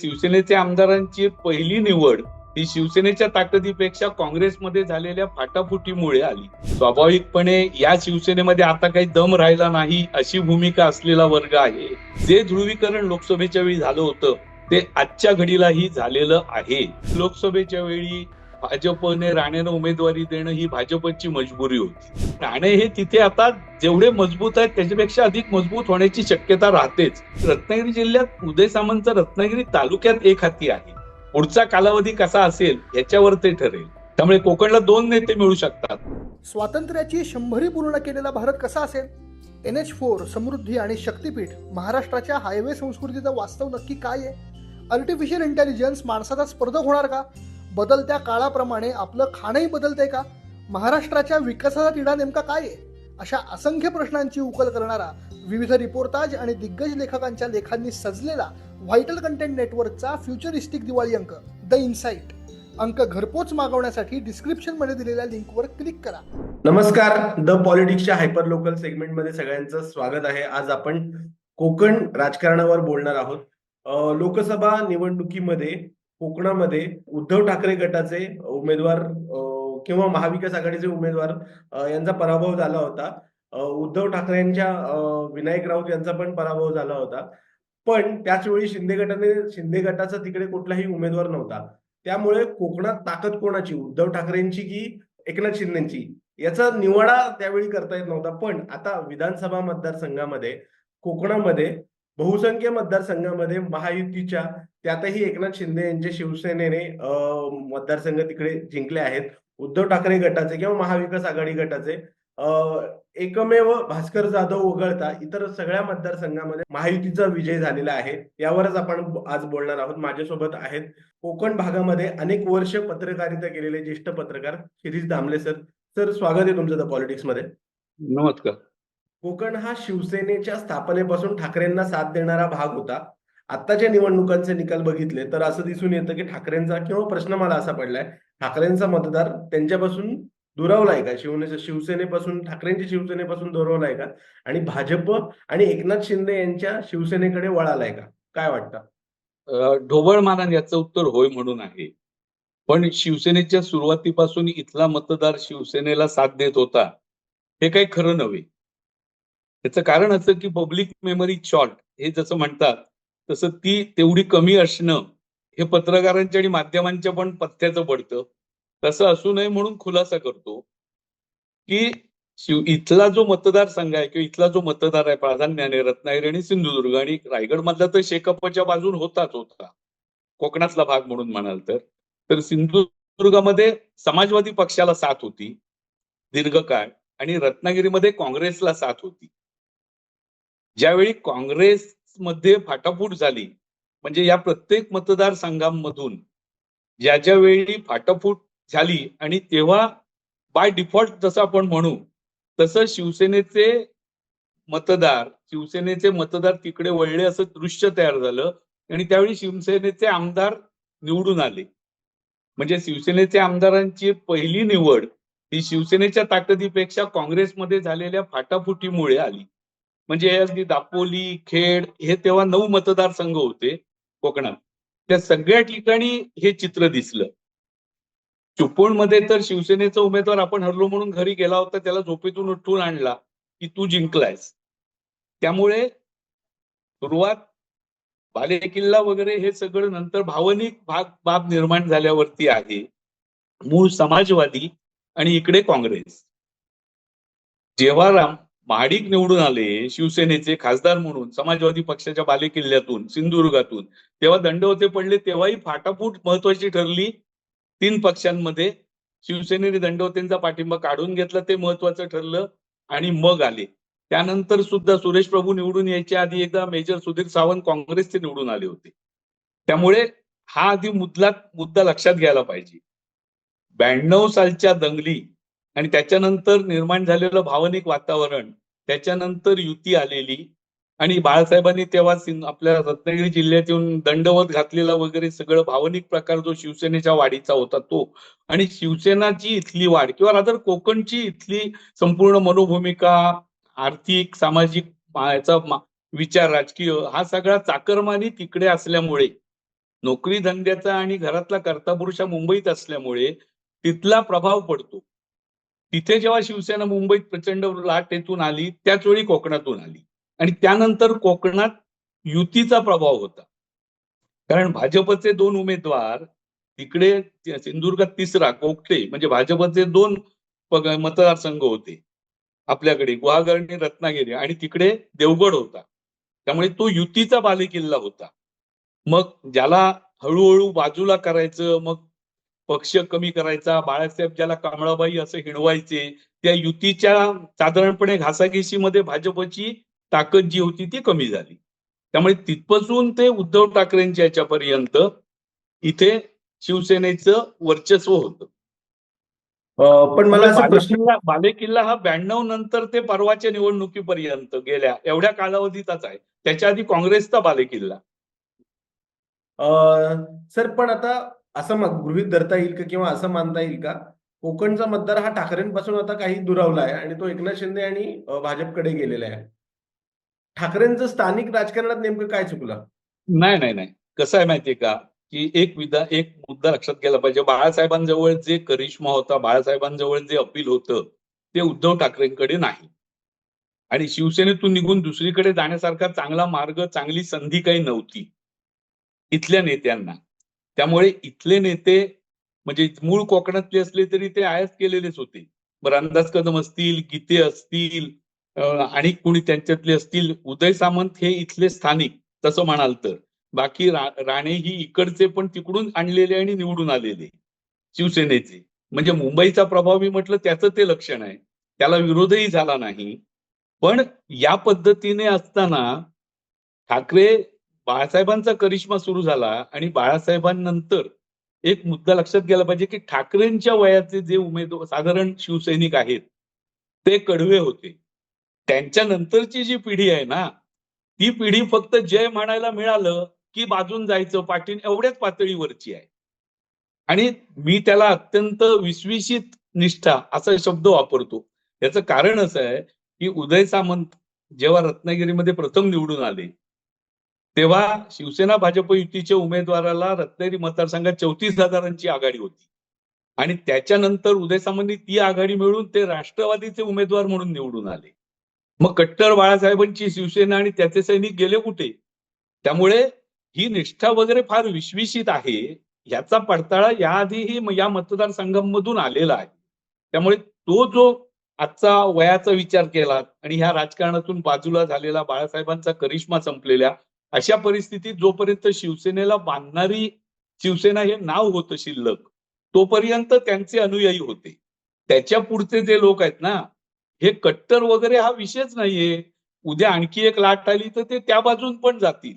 शिवसेनेच्या आमदारांची पहिली निवड ही शिवसेनेच्या ताकदीपेक्षा काँग्रेसमध्ये झालेल्या फाटाफुटीमुळे आली. स्वाभाविकपणे या शिवसेनेमध्ये आता काही दम राहिला नाही अशी भूमिका असलेला वर्ग आहे. जे ध्रुवीकरण लोकसभेच्या वेळी झालं होतं ते आजच्या घडीलाही झालेलं आहे. लोकसभेच्या वेळी भाजपने राणेनं उमेदवारी देणं ही भाजपची मजबुरी होती. राणे हे तिथे आता जेवढे मजबूत आहेत त्याच्यापेक्षा अधिक मजबूत होण्याची शक्यता राहतेच. रत्नागिरी जिल्ह्यात उदय सामंतचा रत्नागिरी तालुक्यात एक हाती आहे. पुढचा कालावधी कसा असेल याच्यावर ते ठरेल. त्यामुळे कोकणला दोन नेते मिळू शकतात. स्वातंत्र्याची शंभरी पूर्ण केलेला भारत कसा असेल? एन एच फोर समृद्धी आणि शक्तीपीठ महाराष्ट्राच्या हायवे संस्कृतीचं वास्तव नक्की काय आहे? आर्टिफिशियल इंटेलिजन्स माणसाचा स्पर्धक होणार का? बदलत्या काळाप्रमाणे आपलं खाणंही बदलतंय का? महाराष्ट्राच्या विकासाचा तिढा नेमका काय आहे? अशा असंख्य प्रश्नांची उकल करणारा विविध रिपोर्टाज आणि दिग्गज लेखकांच्या लेखांनी सजलेला व्हायटल कंटेंट नेटवर्कचा फ्युचरिस्टिक दिवाळी अंक द इन्साइट. अंक घरपोच मागवण्यासाठी डिस्क्रिप्शनमध्ये दिलेल्या लिंकवर क्लिक करा. नमस्कार द पॉलिटिक्सच्या हायपर लोकल सेगमेंटमध्ये सगळ्यांचं स्वागत आहे. आज आपण कोकण राजकारणावर बोलणार आहोत. लोकसभा निवडणुकीमध्ये कोकणामध्ये उद्धव ठाकरे गटाचे उमेदवार किंवा महाविकास आघाडीचे उमेदवार यांचा पराभव झाला होता. उद्धव ठाकरे यांच्या विनायक राऊत यांचा पण पराभव झाला होता. पण त्याच वेळी शिंदे गटाने शिंदे गटाचा तिकडे कुठलाही उमेदवार नव्हता. त्यामुळे कोकणात ताकद कोणाची? उद्धव ठाकरेंची की एकनाथ शिंदेची? याचा निवाडा त्यावेळी करता येत नव्हता. पण आता विधानसभा मतदारसंघामध्ये कोकणामध्ये बहुसंख्य मतदारसंघामध्ये महायुतीच्या त्यातही एकनाथ शिंदे यांचे शिवसेनेने मतदारसंघ तिकडे जिंकले आहेत. उद्धव ठाकरे गटाचे किंवा महाविकास आघाडी गटाचे. एकमेव भास्कर जाधव वगळता इतर सगळ्या मतदारसंघामध्ये महायुतीचा विजय झालेला आहे. यावरच आपण आज बोलणार आहोत. माझ्यासोबत आहेत कोकण भागामध्ये अनेक वर्ष पत्रकारिता केलेले ज्येष्ठ पत्रकार शिरीष दामले सर. सर स्वागत आहे तुमचं द पॉलिटिक्समध्ये. नमस्कार. कोकण हा शिवसेनेच्या स्थापनेपासून ठाकरेंना साथ देणारा भाग होता. आत्ताच्या निवडणुकांचे निकाल बघितले तर असं दिसून येतं की ठाकरेंचा किंवा प्रश्न मला असा पडलाय ठाकरेंचा मतदार त्यांच्यापासून दुरावलाय का? शिवने शिवसेनेपासून ठाकरेंच्या शिवसेनेपासून दुरावलाय का? आणि भाजप आणि एकनाथ शिंदे यांच्या शिवसेनेकडे वळालाय का? काय वाटतं? ढोबळ मानान याचं उत्तर होय म्हणून आहे. पण शिवसेनेच्या सुरुवातीपासून इथला मतदार शिवसेनेला साथ देत होता हे काही खरं नव्हे. त्याचं कारण असं की पब्लिक मेमरी शॉर्ट हे जसं म्हणतात तसं ती तेवढी कमी असणं हे पत्रकारांच्या आणि माध्यमांच्या पण पथ्याचं पडतं. तसं असू नये म्हणून खुलासा करतो की शिव इथला जो मतदारसंघ आहे किंवा इथला जो मतदार आहे प्राधान्याने रत्नागिरी आणि सिंधुदुर्ग आणि रायगड मधला तर शेकापच्या बाजून होताच होता. कोकणातला भाग म्हणून म्हणाल तर. तर सिंधुदुर्गामध्ये समाजवादी पक्षाला साथ होती दीर्घकाळ आणि रत्नागिरीमध्ये काँग्रेसला साथ होती. ज्यावेळी काँग्रेस मध्ये फाटाफूट झाली. म्हणजे या प्रत्येक मतदारसंघांमधून ज्या ज्या वेळी फाटाफूट झाली आणि तेव्हा बाय डिफॉल्ट जसं आपण म्हणू तसं शिवसेनेचे मतदार शिवसेनेचे मतदार तिकडे वळले असं दृश्य तयार झालं आणि त्यावेळी शिवसेनेचे आमदार निवडून आले. म्हणजे शिवसेनेचे आमदारांची पहिली निवड ही शिवसेनेच्या ताकदीपेक्षा काँग्रेसमध्ये झालेल्या फाटाफुटीमुळे आली. म्हणजे अगदी दापोली खेड हे तेव्हा नऊ मतदारसंघ होते कोकणात. त्या सगळ्या ठिकाणी हे चित्र दिसलं. मध्ये तर शिवसेनेचा उमेदवार आपण हरलो म्हणून घरी गेला होता त्याला झोपेतून उठून आणला की तू जिंकलायस. त्यामुळे सुरुवात बालेकिल्ला वगैरे हे सगळं नंतर भावनिक भाग बाब निर्माण झाल्यावरती आहे. मूळ समाजवादी आणि इकडे काँग्रेस. जेव्हा राम महाडिक निवडून आले शिवसेनेचे खासदार म्हणून समाजवादी पक्षाच्या बालेकिल्ल्यातून सिंधुदुर्गातून तेव्हा दंडवते पडले तेव्हाही फाटाफूट महत्वाची ठरली. तीन पक्षांमध्ये शिवसेनेने दंडवतेंचा पाठिंबा काढून घेतला ते महत्वाचं ठरलं आणि मग आले. त्यानंतर सुद्धा सुरेश प्रभू निवडून यायच्या आधी एकदा मेजर सुधीर सावंत काँग्रेसचे निवडून आले होते. त्यामुळे हा आधी मुद्दा मुद्दा लक्षात घ्यायला पाहिजे. ब्याण्णव सालच्या दंगली आणि त्याच्यानंतर निर्माण झालेलं भावनिक वातावरण त्याच्यानंतर युती आलेली आणि बाळासाहेबांनी तेव्हा आपल्या रत्नागिरी जिल्ह्यात येऊन दंडवत घातलेला वगैरे सगळं भावनिक प्रकार जो शिवसेनेच्या वाढीचा होता तो. आणि शिवसेनाची इथली वाढ किंवा रादर कोकणची इथली संपूर्ण मनोभूमिका आर्थिक सामाजिक याचा विचार राजकीय हा सगळा चाकरमानी तिकडे असल्यामुळे नोकरी धंद्याचा आणि घरातला कर्ता पुरुषा मुंबईत असल्यामुळे तिथला प्रभाव पडतो. तिथे जेव्हा शिवसेना मुंबईत प्रचंड लाटेतून आली त्याच वेळी कोकणातून आली. आणि त्यानंतर कोकणात युतीचा प्रभाव होता. कारण भाजपचे दोन उमेदवार तिकडे सिंधुदुर्गात तिसरा कोकटे म्हणजे भाजपचे दोन मतदारसंघ होते. आपल्याकडे गुहागर आणि रत्नागिरी आणि तिकडे देवगड होता. त्यामुळे तो युतीचा बालेकिल्ला होता. मग ज्याला हळूहळू बाजूला करायचं मग पक्ष कमी करायचा बाळासाहेब ज्याला कमळाबाई असं हिणवायचे त्या युतीच्या साधारणपणे घासाघिशीमध्ये भाजपची ताकद जी होती ती कमी झाली. त्यामुळे तिथपासून ते उद्धव ठाकरेंच्या याच्यापर्यंत इथे शिवसेनेचं वर्चस्व होतं. पण मला असा प्रश्न बालेकिल्ला बालेकिल्ला हा ब्याण्णव नंतर ते परवाच्या निवडणुकीपर्यंत गेल्या. एवढ्या कालावधीचाच आहे. त्याच्या आधी काँग्रेसचा बालेकिल्ला. अं, सर पण आता असं मग गृहीत धरता येईल का किंवा असं मानता येईल का? कोकणचा मतदार हा ठाकरेंपासून आता काही दुरावला आहे आणि तो एकनाथ शिंदे आणि भाजपकडे गेलेला आहे. ठाकरेंचं स्थानिक राजकारणात नेमकं काय चुकलं? नाही नाही नाही. कसं आहे माहितीये का? की एक विधा एक मुद्दा लक्षात गेला पाहिजे. बाळासाहेबांजवळ जे करिश्मा होता बाळासाहेबांजवळ जे अपील होतं ते उद्धव ठाकरेंकडे नाही. आणि शिवसेनेतून निघून दुसरीकडे जाण्यासारखा चांगला मार्ग चांगली संधी काही नव्हती. इथल्या नेत्यांना. त्यामुळे इथले नेते म्हणजे मूळ कोकणातले असले तरी ते आयात केलेलेच होते. बरं अंदाज कदम असतील गीते असतील आणि कुणी त्यांच्यातले असतील उदय सामंत हे इथले स्थानिक तसं म्हणाल तर. बाकी रा- राणे ही इकडचे पण तिकडून आणलेले आणि निवडून आलेले शिवसेनेचे. म्हणजे मुंबईचा प्रभाव मी म्हटलं त्याचं ते लक्षण आहे. त्याला विरोधही झाला नाही. पण या पद्धतीने असताना ठाकरे बाळासाहेबांचा करिश्मा सुरू झाला आणि बाळासाहेबांनंतर एक मुद्दा लक्षात गेला पाहिजे की ठाकरेंच्या वयाचे जे उमेदवार साधारण शिवसैनिक आहेत ते कडवे होते. त्यांच्या नंतरची जी पिढी आहे ना ती पिढी फक्त जय म्हणायला मिळालं की बाजून जायचं पाठीण एवढ्याच पातळीवरची आहे. आणि मी त्याला अत्यंत विश्विषित निष्ठा असा शब्द वापरतो. याचं कारण असं आहे की उदय सामंत जेव्हा रत्नागिरीमध्ये प्रथम निवडून आले तेव्हा शिवसेना भाजप युतीच्या उमेदवाराला रत्नागिरी मतदारसंघात चौतीस हजारांची आघाडी होती. आणि त्याच्यानंतर उदय सामंतनी ती आघाडी मिळून ते राष्ट्रवादीचे उमेदवार म्हणून निवडून आले. मग कट्टर बाळासाहेबांची शिवसेना आणि त्याचे सैनिक गेले कुठे? त्यामुळे ही निष्ठा वगैरे फार विश्विषित आहे. याचा पडताळा याआधीही या मतदारसंघांमधून आलेला आहे. त्यामुळे तो जो आजचा वयाचा विचार केला आणि ह्या राजकारणातून बाजूला झालेला बाळासाहेबांचा करिश्मा संपलेल्या अशा परिस्थितीत जोपर्यंत शिवसेनेला बांधणारी शिवसेना हे नाव होतं शिल्लक तोपर्यंत त्यांचे अनुयायी होते. त्याच्या पुढचे जे लोक आहेत ना हे कट्टर वगैरे हा विषयच नाहीये. उद्या आणखी एक लाट आली तर ते त्या बाजून पण जातील.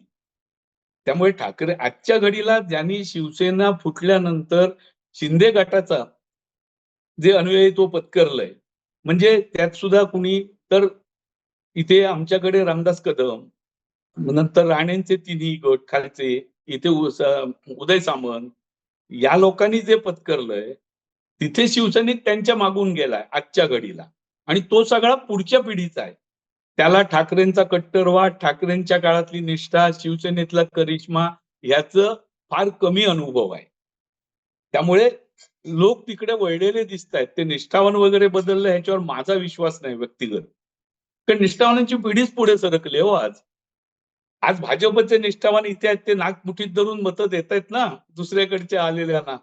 त्यामुळे ठाकरे आजच्या घडीला ज्यांनी शिवसेना फुटल्यानंतर शिंदे गटाचा जे अनुयायी तो पत्करलंय म्हणजे त्यात सुद्धा कुणी तर इथे आमच्याकडे रामदास कदम नंतर राणेंचे तिन्ही गट खालचे इथे उदय सामंत या लोकांनी जे पत्करलंय तिथे शिवसैनिक त्यांच्या मागून गेलाय आजच्या घडीला. आणि तो सगळा पुढच्या पिढीचा आहे. त्याला ठाकरेंचा कट्टरवाद ठाकरेंच्या काळातली निष्ठा शिवसेनेतला करिश्मा ह्याच फार कमी अनुभव आहे. त्यामुळे लोक तिकडे वळलेले दिसत आहेत ते निष्ठावान वगैरे बदललं ह्याच्यावर माझा विश्वास नाही व्यक्तिगत. कारण निष्ठावानांची पिढीच पुढे सरकली हो आज. आज भाजपचे निष्ठावान इथे आहेत ते नागमुठीत धरून मतं देत आहेत ना दुसऱ्याकडच्या आलेल्यांना.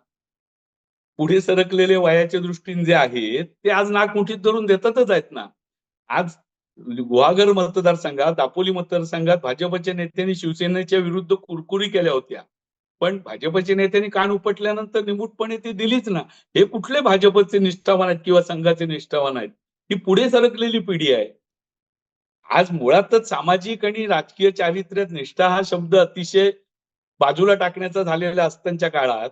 पुढे सरकलेले वयाच्या दृष्टीने जे आहेत ते आज नागमुठीत धरून देतातच आहेत ना. आज गुहागर मतदारसंघात दापोली मतदारसंघात भाजपच्या नेत्यांनी शिवसेनेच्या विरुद्ध कुरकुरी केल्या होत्या. पण भाजपच्या नेत्यांनी कान उपटल्यानंतर निमूटपणे ती दिलीच ना. हे कुठले भाजपचे निष्ठावान आहेत किंवा संघाचे निष्ठावान आहेत? ही पुढे सरकलेली पिढी आहे. आज मुळातच सामाजिक आणि राजकीय चारित्र्यात निष्ठा हा शब्द अतिशय बाजूला टाकण्याचा झालेला असतांच्या काळात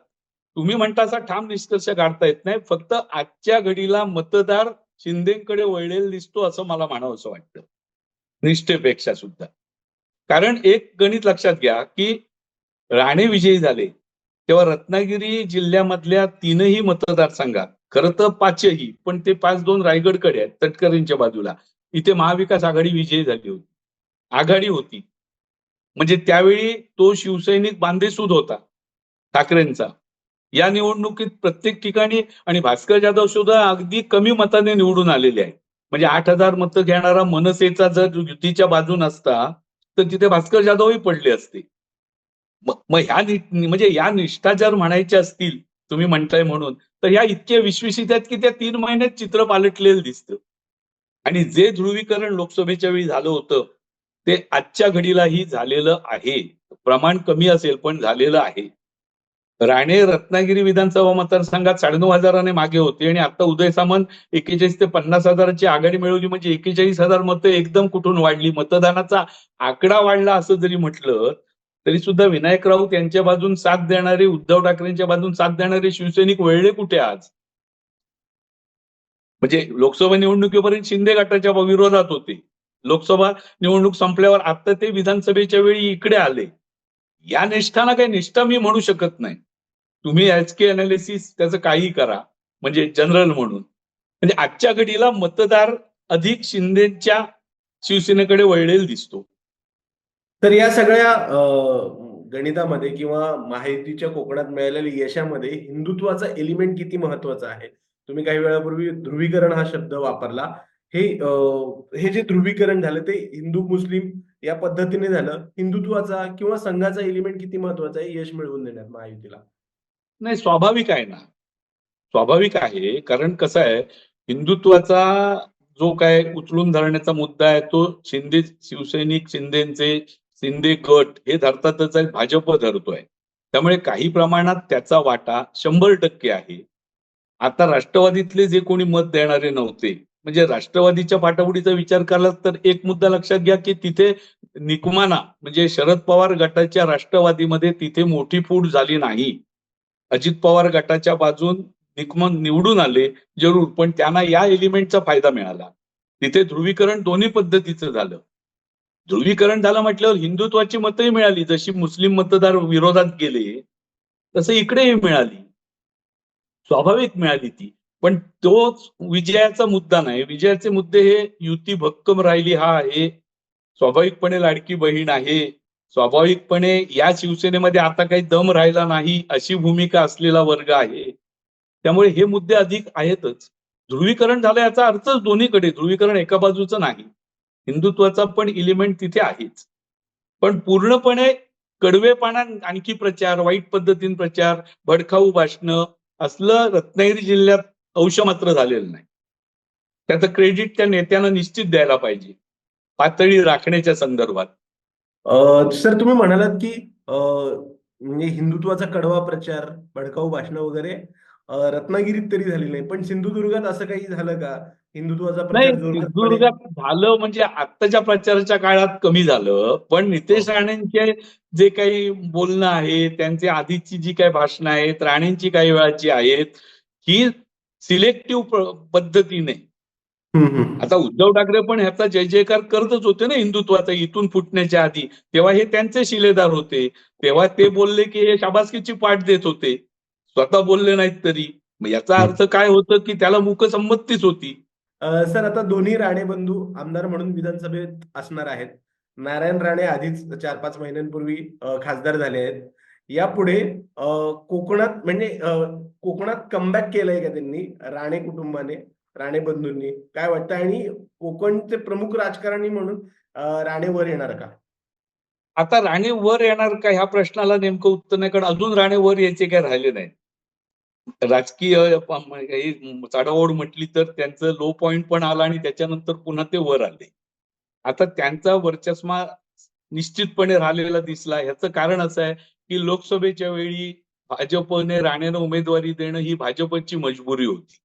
तुम्ही म्हणता असा ठाम निष्कर्ष काढता येत नाही फक्त आजच्या घडीला मतदार शिंदेकडे वळलेला दिसतो असं मला म्हणावं असं वाटतं. निष्ठेपेक्षा सुद्धा. कारण एक गणित लक्षात घ्या की राणे विजयी झाले तेव्हा रत्नागिरी जिल्ह्यामधल्या तीनही मतदारसंघात खरं तर पाचही पण ते पाच दोन रायगडकडे आहेत तटकरींच्या बाजूला. इथे महाविकास आघाडी विजयी झाली होती. आघाडी होती. म्हणजे त्यावेळी तो शिवसैनिक बांधेसूद होता ठाकरेंचा. या निवडणुकीत प्रत्येक ठिकाणी आणि भास्कर जाधव सुद्धा अगदी कमी मताने निवडून आलेले आहे म्हणजे आठ हजार मतं घेणारा मनसेचा जर युतीच्या बाजून असता तर तिथे भास्कर जाधवही पडले असते. मग ह्या म्हणजे या निष्ठा जर म्हणायच्या असतील तुम्ही म्हणताय म्हणून तर ह्या इतक्या विश्वसित आहेत की त्या तीन महिन्यात चित्र पालटलेलं दिसतं. आणि जे ध्रुवीकरण लोकसभेच्या वेळी झालं होतं ते आजच्या घडीलाही झालेलं आहे. प्रमाण कमी असेल पण झालेलं आहे. राणे रत्नागिरी विधानसभा मतदारसंघात साडेनऊ हजाराने मागे होते आणि आता उदय सामंत एकेचाळीस ते पन्नास हजाराची आघाडी मिळवली. म्हणजे एकेचाळीस हजार मतं एकदम कुठून वाढली? मतदानाचा आकडा वाढला असं जरी म्हटलं तरी सुद्धा विनायक राऊत यांच्या बाजून साथ देणारे उद्धव ठाकरेंच्या बाजून साथ देणारे शिवसैनिक वळले कुठे आज? म्हणजे लोकसभा निवडणुकीपर्यंत शिंदे गटाच्या विरोधात होते. लोकसभा निवडणूक संपल्यावर आता ते विधानसभेच्या वेळी इकडे आले. या निष्ठाना काही निष्ठा मी म्हणू शकत नाही. तुम्ही एच के अनालिसिस त्याचं काही करा. म्हणजे जनरल म्हणून. म्हणजे आजच्या घडीला मतदार अधिक शिंदेच्या शिवसेनेकडे वळलेला दिसतो. तर या सगळ्या गणितामध्ये किंवा माहितीच्या कोकणात मिळालेल्या यशामध्ये हिंदुत्वाचा एलिमेंट किती महत्त्वाचा आहे? तुम्ही काही वेळापूर्वी ध्रुवीकरण हा शब्द वापरला. हे हे जे ध्रुवीकरण झालं ते हिंदू मुस्लिम या पद्धतीने झालं. हिंदुत्वाचा किंवा संघाचा एलिमेंट किती महत्त्वाचा आहे यश मिळवून देण्यात महायुतीला? नाही स्वाभाविक आहे ना. स्वाभाविक आहे कारण कसं आहे हिंदुत्वाचा जो काय उचलून धरण्याचा मुद्दा आहे तो शिंदे शिवसैनिक शिंदेचे शिंदे गट हे धरतातच आहे भाजप धरतोय. त्यामुळे काही प्रमाणात त्याचा वाटा शंभर टक्के आहे. आता राष्ट्रवादीतले जे कोणी मत देणारे नव्हते म्हणजे राष्ट्रवादीच्या पाठवडीचा विचार केला तर एक मुद्दा लक्षात घ्या की तिथे निकमाना म्हणजे शरद पवार गटाच्या राष्ट्रवादीमध्ये तिथे मोठी फूट झाली नाही. अजित पवार गटाच्या बाजून निकमन निवडून आले जरूर पण त्यांना या एलिमेंटचा फायदा मिळाला. तिथे ध्रुवीकरण दोन्ही पद्धतीचं झालं. ध्रुवीकरण झालं म्हटल्यावर हिंदुत्वाची मतही मिळाली जशी मुस्लिम मतदार विरोधात गेले तसं इकडेही मिळाली. स्वाभाविक मिळाली ती. पण तोच विजयाचा मुद्दा नाही. विजयाचे मुद्दे हे युती भक्कम राहिली हा आहे. स्वाभाविकपणे लाडकी बहीण आहे. स्वाभाविकपणे या शिवसेनेमध्ये आता काही दम राहिला नाही अशी भूमिका असलेला वर्ग आहे. त्यामुळे हे मुद्दे अधिक आहेतच. ध्रुवीकरण झालं याचा अर्थच दोन्हीकडे. ध्रुवीकरण एका बाजूचं नाही. हिंदुत्वाचा पण इलिमेंट तिथे आहेच. पण पूर्णपणे कडवेपणा आणखी प्रचार वाईट पद्धतीने प्रचार भडकाऊ भाषणं असलं रत्नागिरी जिल्ह्यात अंश मात्र झालेलं नाही. त्याचं क्रेडिट त्या नेत्यांना निश्चित द्यायला पाहिजे. पातळी राखण्याच्या संदर्भात. सर तुम्ही म्हणालात की म्हणजे हिंदुत्वाचा कडवा प्रचार भडकाऊ भाषणं वगैरे रत्नागिरीत तरी झाली नाही. पण सिंधुदुर्गात असं काही झालं का? हिंदुत्वाचा प्रचार सिंधुदुर्गात झालं म्हणजे आत्ताच्या प्रचाराच्या काळात कमी झालं. पण नितेश राणेंचे जे काही बोलणं आहे त्यांची आधीची जी काही भाषणं आहेत राणेंची काही वेळाची आहेत ही सिलेक्टिव्ह पद्धतीने. आता उद्धव ठाकरे पण ह्याचा जय जयकार करतच होते ना हिंदुत्वाचा इथून फुटण्याच्या आधी. तेव्हा हे त्यांचे शिलेदार होते. तेव्हा ते बोलले की हे शाबासकीची पाठ देत होते. स्वतः बोलले नाहीत तरी. मग याचा अर्थ काय होतं की त्याला मूकसंमतीच होती. अं, सर आता दोन्ही राणे बंधू आमदार म्हणून विधानसभेत असणार आहेत. नारायण राणे आधीच चार पाच महिन्यांपूर्वी खासदार झाले आहेत. यापुढे कोकणात म्हणजे कोकणात कमबॅक केलंय का त्यांनी? राणे कुटुंबाने राणे बंधूंनी. काय वाटतं? आणि कोकणचे प्रमुख राजकारणी म्हणून राणे वर येणार का? आता राणे वर येणार का? ह्या प्रश्नाला नेमकं उत्तर नाही कारण अजून राणे वर यायचे काय राहिले नाही राजकीय म्हणजे चढाओढ म्हटली तर त्यांचं लो पॉइंट पण आला आणि त्याच्यानंतर पुन्हा ते वर आले. आता त्यांचा वर्चस्मा निश्चितपणे राहिलेला दिसला. ह्याचं कारण असं आहे की लोकसभेच्या वेळी भाजपने राणेनं उमेदवारी देणं ही भाजपची मजबुरी होती.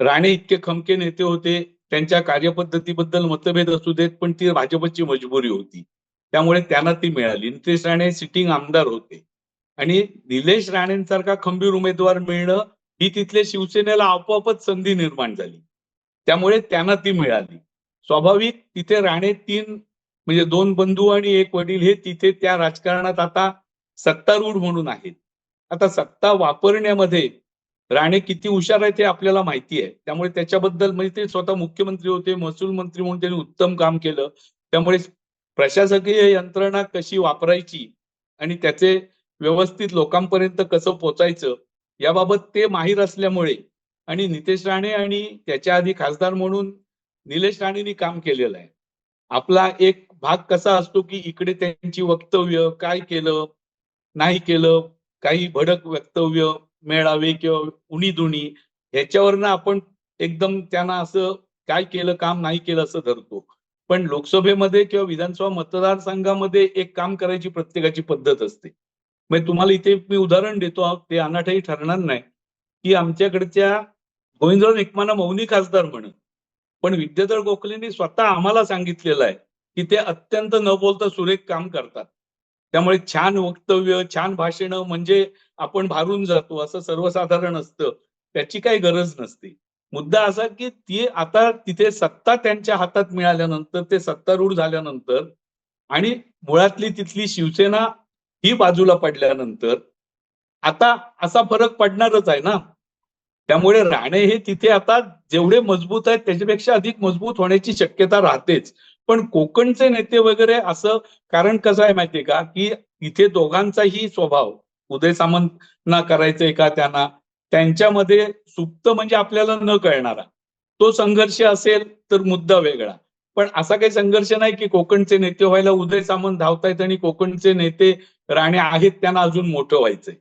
राणे इतके खमके नेते होते त्यांच्या कार्यपद्धतीबद्दल मतभेद असू देत पण ती भाजपची मजबुरी होती. त्यामुळे त्यांना ती मिळाली. नितेश राणे सिटिंग आमदार होते. आणि निलेश राणेंसारखा खंबीर उमेदवार मिळणं ही तिथल्या शिवसेनेला आपोआपच संधी निर्माण झाली. त्यामुळे त्यांना ती मिळाली. स्वाभाविक तिथे राणे तीन म्हणजे दोन बंधू आणि एक वडील हे तिथे त्या राजकारणात आता सत्तारूढ म्हणून आहेत. आता सत्ता वापरण्यामध्ये राणे किती हुशार आहेत हे आपल्याला माहिती आहे. त्यामुळे त्याच्याबद्दल म्हणजे ते स्वतः मुख्यमंत्री होते महसूल मंत्री म्हणून त्यांनी उत्तम काम केलं. त्यामुळे प्रशासकीय यंत्रणा कशी वापरायची आणि त्याचे व्यवस्थित लोकांपर्यंत कसं पोचायचं याबाबत ते माहीर असल्यामुळे आणि नितेश राणे आणि त्याच्या आधी खासदार म्हणून निलेश राणेंनी काम केलेलं आहे. आपला एक भाग कसा असतो की इकडे त्यांची वक्तव्य काय केलं नाही केलं काही भडक वक्तव्य मेळावे किंवा उणीधुणी ह्याच्यावरनं आपण एकदम त्यांना असं काय केलं काम नाही केलं असं धरतो. पण लोकसभेमध्ये किंवा विधानसभा मतदारसंघामध्ये एक काम करायची प्रत्येकाची पद्धत असते. म्हणजे तुम्हाला इथे मी उदाहरण देतो ते अनाठाई ठरणार नाही. की आमच्याकडच्या गोविंदराव निकमाना मौनी खासदार म्हणून. पण विद्याधर गोखलेंनी स्वतः आम्हाला सांगितलेलं आहे की ते अत्यंत न बोलता सुरेख काम करतात. त्यामुळे छान वक्तव्य छान भाषणं म्हणजे आपण भारून जातो असं सर्वसाधारण असतं. त्याची काही गरज नसते. मुद्दा असा की ती आता तिथे सत्ता त्यांच्या हातात मिळाल्यानंतर ते सत्तारूढ झाल्यानंतर आणि मुळातली तिथली शिवसेना ही बाजूला पडल्यानंतर आता असा फरक पडणारच आहे ना. त्यामुळे राणे हे तिथे आता जेवढे मजबूत आहेत त्याच्यापेक्षा अधिक मजबूत होण्याची शक्यता राहतेच. पण कोकणचे नेते वगैरे असं कारण कसं आहे माहितीये का? की इथे दोघांचाही स्वभाव उदय सामंतना करायचंय का त्यांना? त्यांच्यामध्ये सुप्त म्हणजे आपल्याला न कळणारा. तो संघर्ष असेल तर मुद्दा वेगळा. पण असा काही संघर्ष नाही की कोकणचे नेते व्हायला उदय सामंत धावतायत आणि कोकणचे नेते राणे आहेत त्यांना अजून मोठं व्हायचंय.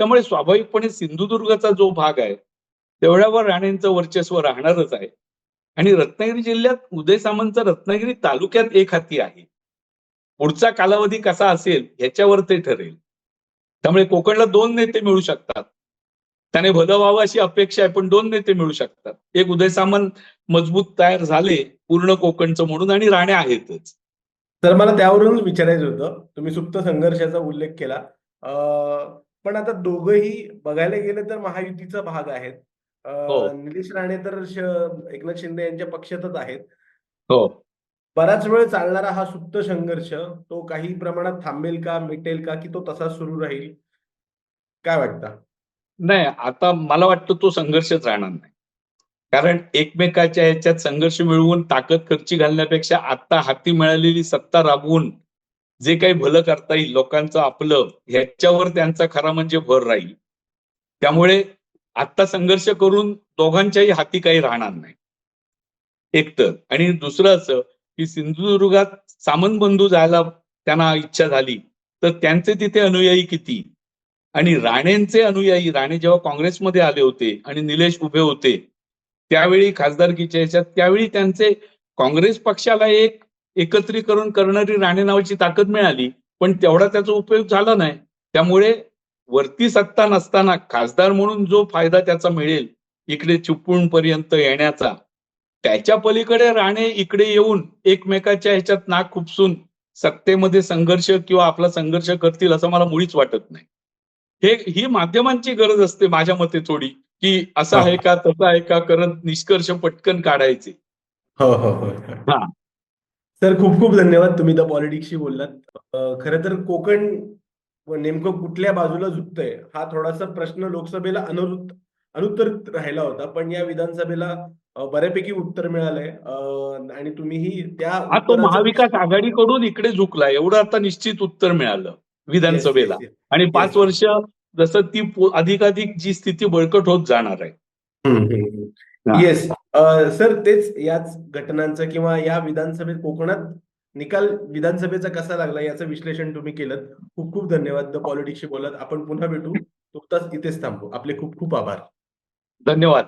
त्यामुळे स्वाभाविकपणे सिंधुदुर्गचा जो भाग आहे तेवढ्यावर राणेंचं वर्चस्व राहणारच आहे. आणि रत्नागिरी जिल्ह्यात उदय सामंतचा रत्नागिरी तालुक्यात एक हाती आहे. पुढचा कालावधी कसा असेल ह्याच्यावर ते ठरेल. त्यामुळे कोकणला दोन नेते मिळू शकतात. त्याने भलं व्हावं अशी अपेक्षा आहे पण दोन नेते मिळू शकतात. एक उदय सामंत मजबूत तयार झाले पूर्ण कोकणचं म्हणून आणि राणे आहेतच. तर मला त्यावरूनच विचारायचं होतं. तुम्ही सुप्त संघर्षाचा उल्लेख केला. पण आता दोघंही बघायला गेलं तर महायुतीचा भाग आहेत. हो. निलेश राणे तर एकनाथ शिंदे यांच्या पक्षातच आहेत. हो. बराच वेळ चालणारा हा सुप्त संघर्ष तो काही प्रमाणात थांबेल का मिटेल का की तो तसाच सुरू राहील? काय वाटतं? नाही आता मला वाटतं तो संघर्षच राहणार नाही. कारण एकमेकाच्या ह्याच्यात संघर्ष मिळवून ताकद खर्ची घालण्यापेक्षा आता हाती मिळालेली सत्ता राबवून जे काही भलं करता येईल लोकांचं आपलं ह्याच्यावर त्यांचा खरा म्हणजे भर राहील. त्यामुळे आता संघर्ष करून दोघांच्याही हाती काही राहणार नाही. एक तर आणि दुसरं असं की सिंधुदुर्गात सामंत बंधू जायला त्यांना इच्छा झाली तर त्यांचे तिथे अनुयायी किती? आणि राणेंचे अनुयायी राणे जेव्हा काँग्रेसमध्ये आले होते आणि निलेश उभे होते त्यावेळी खासदारकीच्या ह्याच्यात त्यावेळी त्यांचे काँग्रेस पक्षाला एक एकत्रीकरण करणारी राणे नावाची ताकद मिळाली पण तेवढा त्याचा उपयोग झाला नाही. त्यामुळे वरती सत्ता नसताना खासदार म्हणून जो फायदा त्याचा मिळेल इकडे चिपळूण पर्यंत येण्याचा त्याच्या पलीकडे राणे इकडे येऊन एकमेकाच्या ह्याच्यात नाक खुपसून सत्तेमध्ये संघर्ष किंवा आपला संघर्ष करतील असं मला मुळीच वाटत नाही. हे ही माध्यमांची गरज असते माझ्या मते थोडी की असं आहे का तसं आहे का करत निष्कर्ष पटकन काढायचे. हो हो हो. हा. सर खूप खूप धन्यवाद तुम्ही द पॉलिटिक्सशी बोललात. खरं तर कोकण नेमकं कुठल्या बाजूला झुकतंय हा थोडासा प्रश्न लोकसभेला अनुरुत अनुत्तरित राहिला होता पण या विधानसभेला बऱ्यापैकी उत्तर मिळालंय. आणि तुम्हीही त्या हा तो महाविकास आघाडीकडून इकडे झुकला एवढं आता निश्चित उत्तर मिळालं. विधानसभेला. आणि पाच. वर्ष जसं ती अधिकाधिक जी स्थिती बळकट होत जाणार आहे. येस सर तेच याच घटनांचं किंवा या विधानसभेत कोकणात निकाल विधानसभेचा कसा लागला याचं विश्लेषण तुम्ही केलं खूप खूप धन्यवाद द पॉलिटिक्सशी बोलत. आपण पुन्हा भेटू. तुर्तास इथेच थांबू. आपले खूप खूप आभार. धन्यवाद.